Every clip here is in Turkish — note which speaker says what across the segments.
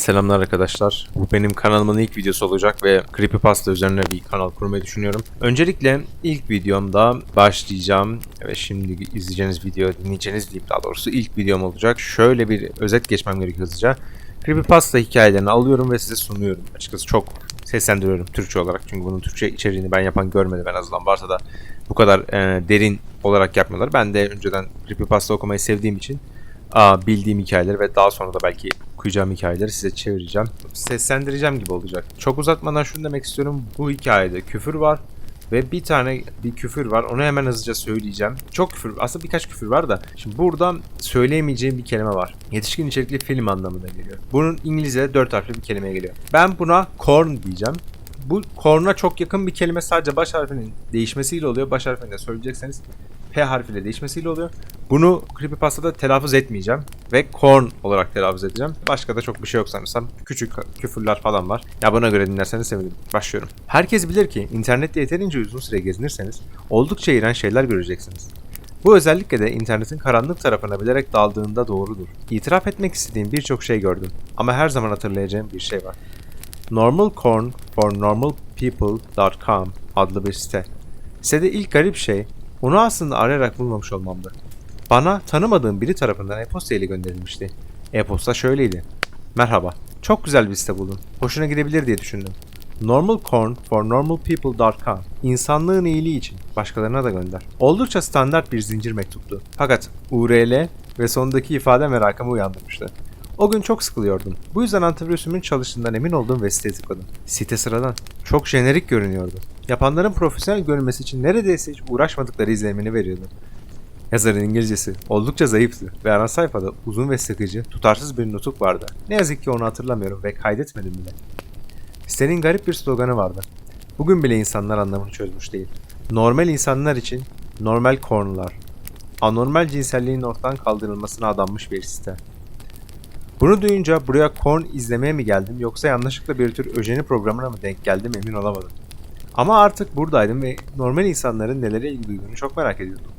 Speaker 1: Selamlar arkadaşlar. Bu benim kanalımın ilk videosu olacak ve Creepypasta üzerine bir kanal kurmayı düşünüyorum. Öncelikle ilk videomda başlayacağım ve şimdi izleyeceğiniz video, dinleyeceğiniz diyeyim daha doğrusu ilk videom olacak. Şöyle bir özet geçmem gerekiyor hızlıca. Creepypasta hikayelerini alıyorum ve size sunuyorum. Açıkçası çok seslendiriyorum Türkçe olarak. Çünkü bunun Türkçe içeriğini ben yapan görmedim en azından. Varsa da bu kadar e, derin olarak yapmıyorlar. Ben de önceden Creepypasta okumayı sevdiğim için aa, bildiğim hikayeleri ve daha sonra da belki okuyacağım hikayeleri size çevireceğim. Seslendireceğim gibi olacak. Çok uzatmadan şunu demek istiyorum. Bu hikayede küfür var ve bir tane bir küfür var. Onu hemen hızlıca söyleyeceğim. Çok küfür, aslında birkaç küfür var da. Şimdi burada söyleyemeyeceğim bir kelime var. Yetişkin içerikli film anlamına geliyor. Bunun İngilizce dört harfli bir kelimeye geliyor. Ben buna corn diyeceğim. Bu corn'a çok yakın bir kelime sadece baş harfinin değişmesiyle oluyor. Baş harfini de söyleyecekseniz P harfiyle değişmesiyle oluyor. Bunu Creepypasta'da telaffuz etmeyeceğim. Ve corn olarak telaffuz edeceğim. Başka da çok bir şey yok sanırsam. Küçük küfürler falan var. Ya buna göre dinlerseniz sevinirim. Başlıyorum. Herkes bilir ki internette yeterince uzun süre gezinirseniz oldukça iğrenç şeyler göreceksiniz. Bu özellikle de internetin karanlık tarafına bilerek daldığında doğrudur. İtiraf etmek istediğim birçok şey gördüm. Ama her zaman hatırlayacağım bir şey var. normalcornfornormalpeople.com adlı bir site. Sitede ilk garip şey onu aslında arayarak bulmamış olmamdı. Bana tanımadığım biri tarafından e-posta ile gönderilmişti. E-posta şöyleydi. Merhaba. Çok güzel bir site buldum. Hoşuna gidebilir diye düşündüm. normalcornfornormalpeople.com İnsanlığın iyiliği için başkalarına da gönder. Oldukça standart bir zincir mektuptu. Fakat URL ve sondaki ifade merakımı uyandırmıştı. O gün çok sıkılıyordum. Bu yüzden antivirüsümün çalıştığından emin olduğum ve siteye tıkladım. Site sıradan. Çok jenerik görünüyordu. Yapanların profesyonel görünmesi için neredeyse hiç uğraşmadıkları izlenimini veriyordu. Yazarın İngilizcesi oldukça zayıftı ve ana sayfada uzun ve sıkıcı, tutarsız bir nutuk vardı. Ne yazık ki onu hatırlamıyorum ve kaydetmedim bile. Sitenin garip bir sloganı vardı. Bugün bile insanlar anlamını çözmüş değil. Normal insanlar için normal kornular. Anormal cinselliğin ortadan kaldırılmasına adanmış bir site. Bunu duyunca buraya korn izlemeye mi geldim yoksa yanlışlıkla bir tür öjeni programına mı denk geldim emin olamadım. Ama artık buradaydım ve normal insanların nelere ilgi duyduğunu çok merak ediyordum.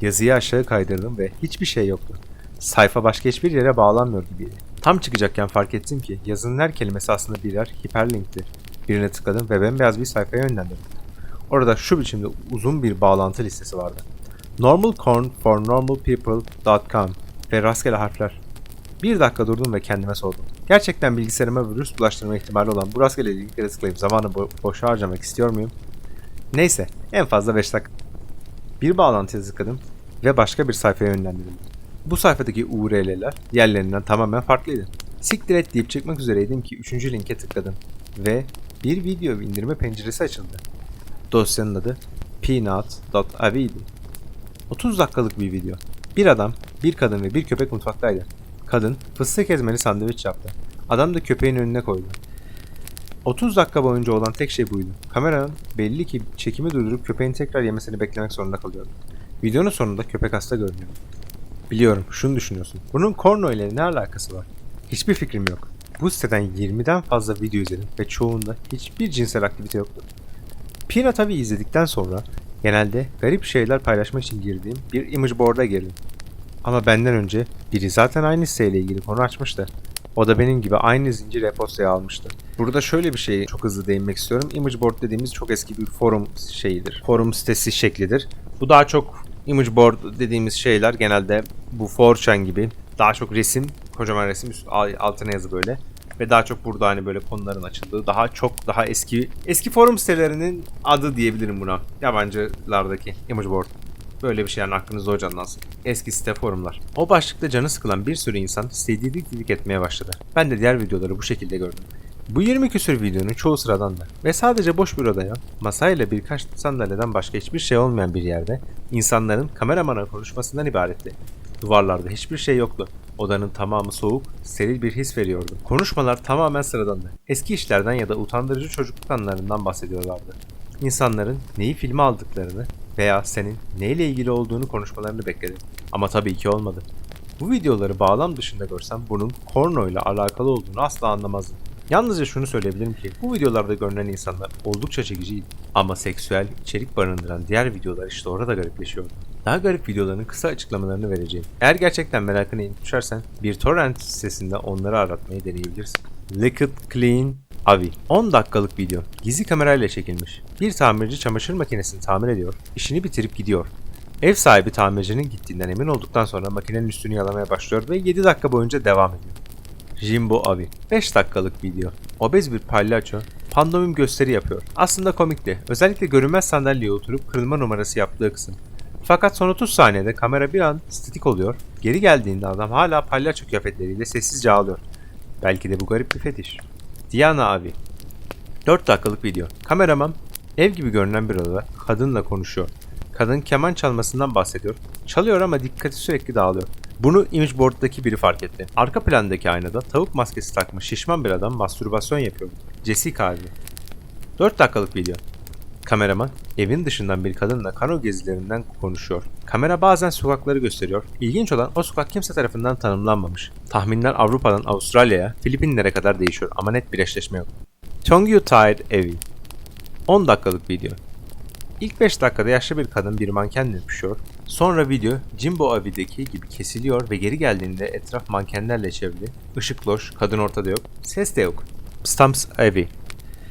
Speaker 1: Yazıyı aşağı kaydırdım ve hiçbir şey yoktu. Sayfa başka hiçbir yere bağlanmıyor gibiydi. Tam çıkacakken fark ettim ki yazının her kelimesi aslında birer hiperlinkti. Birine tıkladım ve bembeyaz bir sayfaya yönlendim. Orada şu biçimde uzun bir bağlantı listesi vardı. normalcornfornormalpeople.com ve rastgele harfler. Bir dakika durdum ve kendime sordum. Gerçekten bilgisayarıma virüs bulaştırma ihtimali olan bu rastgele linklere tıklayıp zamanı bo boşa harcamak istiyor muyum? Neyse, en fazla 5 dakika. Bir bağlantıya tıkladım ve başka bir sayfaya yönlendirildim. Bu sayfadaki URL'ler diğerlerinden tamamen farklıydı. Siktir et deyip çıkmak üzereydim ki 3. linke tıkladım ve bir video indirme penceresi açıldı. Dosyanın adı peanut.av'ydi. 30 dakikalık bir video. Bir adam, bir kadın ve bir köpek mutfaktaydı. Kadın fıstık ezmeli sandviç yaptı. Adam da köpeğin önüne koydu. 30 dakika boyunca olan tek şey buydu. Kameranın belli ki çekimi durdurup köpeğin tekrar yemesini beklemek zorunda kalıyordu. Videonun sonunda köpek hasta görünüyor. Biliyorum, şunu düşünüyorsun. Bunun korno ile ne alakası var? Hiçbir fikrim yok. Bu siteden 20'den fazla video izledim ve çoğunda hiçbir cinsel aktivite yoktu. Pina tabi izledikten sonra genelde garip şeyler paylaşmak için girdiğim bir image board'a girdim. Ama benden önce biri zaten aynı siteyle ilgili konu açmıştı. O da benim gibi aynı zincir e-postayı almıştı. Burada şöyle bir şey çok hızlı değinmek istiyorum. Image board dediğimiz çok eski bir forum şeyidir. Forum sitesi şeklidir. Bu daha çok image board dediğimiz şeyler genelde bu 4chan gibi daha çok resim, kocaman resim üst, altına yazı böyle ve daha çok burada hani böyle konuların açıldığı daha çok daha eski eski forum sitelerinin adı diyebilirim buna. Yabancılardaki image board. Böyle bir şey yani aklınızda canlansın. Eski site forumlar. O başlıkta canı sıkılan bir sürü insan siteyi didik didik etmeye başladı. Ben de diğer videoları bu şekilde gördüm. Bu 20 küsür videonun çoğu sıradandı ve sadece boş bir odaya, masayla birkaç sandalyeden başka hiçbir şey olmayan bir yerde insanların kameramana konuşmasından ibaretti. Duvarlarda hiçbir şey yoktu. Odanın tamamı soğuk, steril bir his veriyordu. Konuşmalar tamamen sıradandı. Eski işlerden ya da utandırıcı çocukluk anlarından bahsediyorlardı. İnsanların neyi filme aldıklarını veya senin neyle ilgili olduğunu konuşmalarını bekledim. Ama tabii ki olmadı. Bu videoları bağlam dışında görsem bunun porno ile alakalı olduğunu asla anlamazdım. Yalnızca şunu söyleyebilirim ki bu videolarda görünen insanlar oldukça çekiciydi. Ama seksüel içerik barındıran diğer videolar işte orada garipleşiyordu. Daha garip videoların kısa açıklamalarını vereceğim. Eğer gerçekten merakına yenik düşersen bir torrent sitesinde onları aratmayı deneyebilirsin. Liquid Clean Avi 10 dakikalık video. Gizli kamerayla çekilmiş. Bir tamirci çamaşır makinesini tamir ediyor. işini bitirip gidiyor. Ev sahibi tamircinin gittiğinden emin olduktan sonra makinenin üstünü yalamaya başlıyor ve 7 dakika boyunca devam ediyor. Jimbo Abi 5 dakikalık video. Obez bir palyaço pandomim gösteri yapıyor. Aslında komikti. Özellikle görünmez sandalyeye oturup kırılma numarası yaptığı kısım. Fakat son 30 saniyede kamera bir an statik oluyor. Geri geldiğinde adam hala palyaço kıyafetleriyle sessizce ağlıyor. Belki de bu garip bir fetiş. Diana abi. 4 dakikalık video. Kameraman ev gibi görünen bir odada kadınla konuşuyor. Kadın keman çalmasından bahsediyor. Çalıyor ama dikkati sürekli dağılıyor. Bunu image board'daki biri fark etti. Arka plandaki aynada tavuk maskesi takmış şişman bir adam mastürbasyon yapıyor. Jessica abi. 4 dakikalık video. Kameraman evin dışından bir kadınla kano gezilerinden konuşuyor. Kamera bazen sokakları gösteriyor. İlginç olan o sokak kimse tarafından tanımlanmamış. Tahminler Avrupa'dan Avustralya'ya, Filipinlere kadar değişiyor ama net bir eşleşme yok. Chongyu Tide Evi 10 dakikalık video. İlk 5 dakikada yaşlı bir kadın bir mankenle öpüşüyor. Sonra video Jimbo Avi'deki gibi kesiliyor ve geri geldiğinde etraf mankenlerle çevrili. Işık loş, kadın ortada yok, ses de yok. Stumps Avi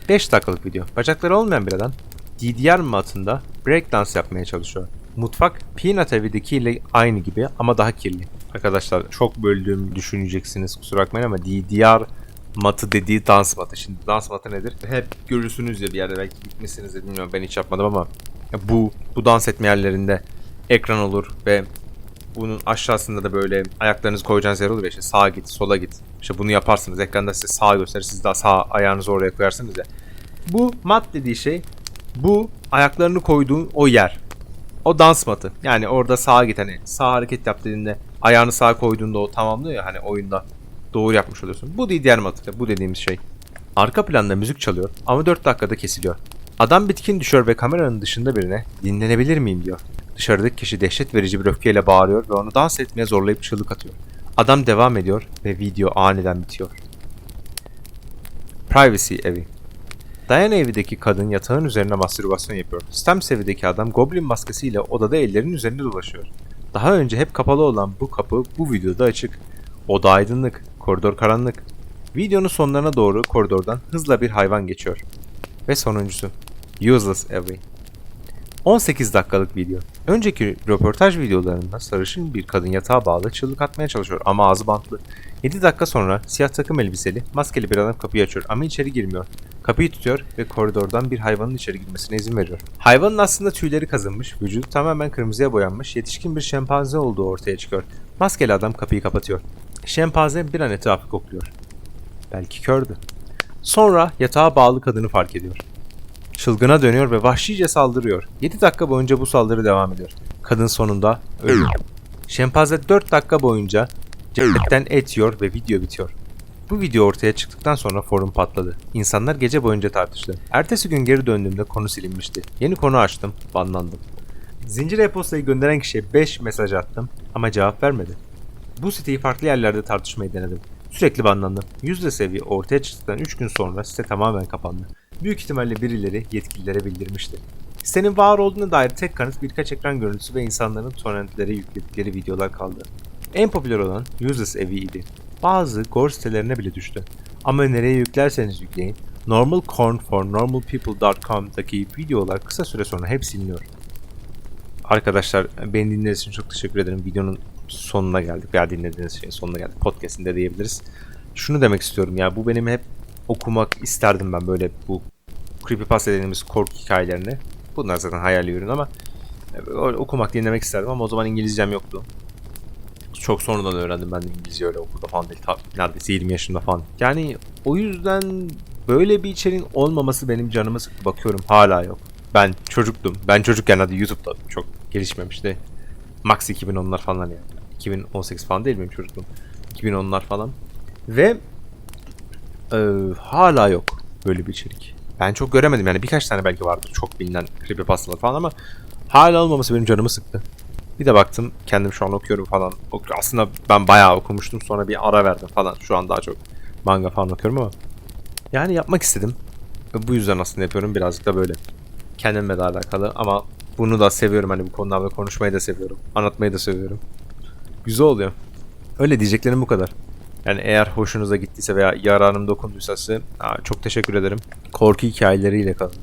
Speaker 1: 5 dakikalık video. Bacakları olmayan bir adam DDR matında breakdance yapmaya çalışıyor. Mutfak Peanut Evi'deki ile aynı gibi ama daha kirli. Arkadaşlar çok böldüğüm düşüneceksiniz kusura bakmayın ama DDR matı dediği dans matı. Şimdi dans matı nedir? Hep görürsünüz ya bir yerde belki gitmişsinizdir bilmiyorum ben hiç yapmadım ama bu bu dans etme yerlerinde ekran olur ve bunun aşağısında da böyle ayaklarınızı koyacağınız yer olur ya işte sağa git sola git. İşte bunu yaparsınız ekranda size sağ gösterir siz daha sağ ayağınızı oraya koyarsınız ya. Bu mat dediği şey bu ayaklarını koyduğun o yer. O dans matı. Yani orada sağa git hani sağ hareket yap dediğinde ayağını sağa koyduğunda o tamamlıyor ya hani oyunda doğru yapmış oluyorsun. Bu diğer matı. Bu dediğimiz şey. Arka planda müzik çalıyor ama 4 dakikada kesiliyor. Adam bitkin düşüyor ve kameranın dışında birine dinlenebilir miyim diyor. Dışarıdaki kişi dehşet verici bir öfkeyle bağırıyor ve onu dans etmeye zorlayıp çığlık atıyor. Adam devam ediyor ve video aniden bitiyor. Privacy evi. Diana evindeki kadın yatağın üzerine mastürbasyon yapıyor. Stamps evindeki adam goblin maskesiyle odada ellerinin üzerinde dolaşıyor. Daha önce hep kapalı olan bu kapı bu videoda açık. Oda aydınlık, koridor karanlık. Videonun sonlarına doğru koridordan hızla bir hayvan geçiyor. Ve sonuncusu. Useless Every. 18 dakikalık video. Önceki röportaj videolarında sarışın bir kadın yatağa bağlı çığlık atmaya çalışıyor ama ağzı bantlı. 7 dakika sonra siyah takım elbiseli, maskeli bir adam kapıyı açıyor ama içeri girmiyor. Kapıyı tutuyor ve koridordan bir hayvanın içeri girmesine izin veriyor. Hayvanın aslında tüyleri kazınmış, vücudu tamamen kırmızıya boyanmış, yetişkin bir şempanze olduğu ortaya çıkıyor. Maskeli adam kapıyı kapatıyor. Şempanze bir an etrafı kokluyor. Belki kördü. Sonra yatağa bağlı kadını fark ediyor. Çılgına dönüyor ve vahşice saldırıyor. 7 dakika boyunca bu saldırı devam ediyor. Kadın sonunda ölüyor. Şempanze 4 dakika boyunca cennetten et yiyor ve video bitiyor. Bu video ortaya çıktıktan sonra forum patladı. İnsanlar gece boyunca tartıştı. Ertesi gün geri döndüğümde konu silinmişti. Yeni konu açtım, banlandım. Zincir e-postayı gönderen kişiye 5 mesaj attım ama cevap vermedi. Bu siteyi farklı yerlerde tartışmayı denedim. Sürekli banlandım. Yüzde seviye ortaya çıktıktan 3 gün sonra site tamamen kapandı. Büyük ihtimalle birileri yetkililere bildirmişti. Sitenin var olduğuna dair tek kanıt birkaç ekran görüntüsü ve insanların torrentlere yükledikleri videolar kaldı. En popüler olan Useless Evi idi. Bazı gore sitelerine bile düştü. Ama nereye yüklerseniz yükleyin, normalcornfornormalpeople.com'daki videolar kısa süre sonra hep siliniyor. Arkadaşlar beni dinlediğiniz için çok teşekkür ederim. Videonun sonuna geldik. Veya dinlediğiniz şeyin sonuna geldik. Podcast'inde diyebiliriz. Şunu demek istiyorum ya bu benim hep okumak isterdim ben böyle bu creepypasta dediğimiz korku hikayelerini. Bunlar zaten hayal ürün ama e, okumak, dinlemek isterdim ama o zaman İngilizcem yoktu. Çok sonradan öğrendim ben de İngilizce öyle okulda falan değil. Ta, neredeyse 20 yaşında falan. Yani o yüzden böyle bir içeriğin olmaması benim canımı sıktı. Bakıyorum hala yok. Ben çocuktum. Ben çocukken hadi YouTube'da çok gelişmemişti. Max 2010'lar falan yani. 2018 falan değil benim çocukluğum. 2010'lar falan. Ve e, hala yok böyle bir içerik. Ben çok göremedim yani birkaç tane belki vardır çok bilinen creepypastalar falan ama hala olmaması benim canımı sıktı. Bir de baktım kendim şu an okuyorum falan. Aslında ben bayağı okumuştum sonra bir ara verdim falan. Şu an daha çok manga falan okuyorum ama. Yani yapmak istedim. Ve bu yüzden aslında yapıyorum birazcık da böyle. Kendimle de alakalı ama Bunu da seviyorum hani bu konularda konuşmayı da seviyorum. Anlatmayı da seviyorum. Güzel oluyor. Öyle diyeceklerim bu kadar. Yani eğer hoşunuza gittiyse veya yararım dokunduysa size çok teşekkür ederim. Korku hikayeleriyle kalın.